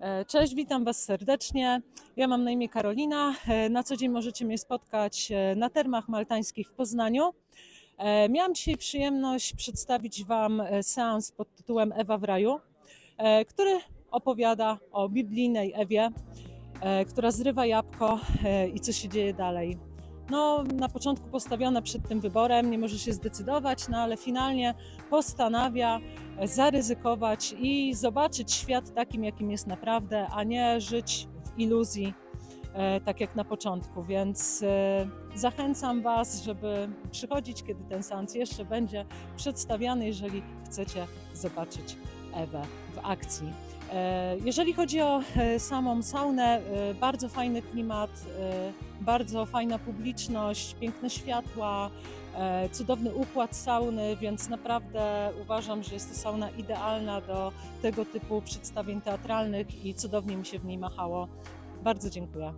E, Cześć, witam Was serdecznie. Ja mam na imię Karolina. E, Na co dzień możecie mnie spotkać e, na termach maltańskich w Poznaniu. Miałam dzisiaj przyjemność przedstawić Wam seans pod tytułem Ewa w raju, który opowiada o biblijnej Ewie, która zrywa jabłko i co się dzieje dalej. No, na początku postawiona przed tym wyborem, nie może się zdecydować, no ale finalnie postanawia zaryzykować i zobaczyć świat takim, jakim jest naprawdę, a nie żyć w iluzji, e, tak jak na początku. Więc e, zachęcam Was, żeby przychodzić, kiedy ten seans jeszcze będzie przedstawiany, jeżeli chcecie zobaczyć Ewę w akcji. E, Jeżeli chodzi o e, samą saunę, e, bardzo fajny klimat, bardzo fajna publiczność, piękne światła, cudowny układ sauny, więc naprawdę uważam, że jest to sauna idealna do tego typu przedstawień teatralnych i cudownie mi się w niej machało. Bardzo dziękuję.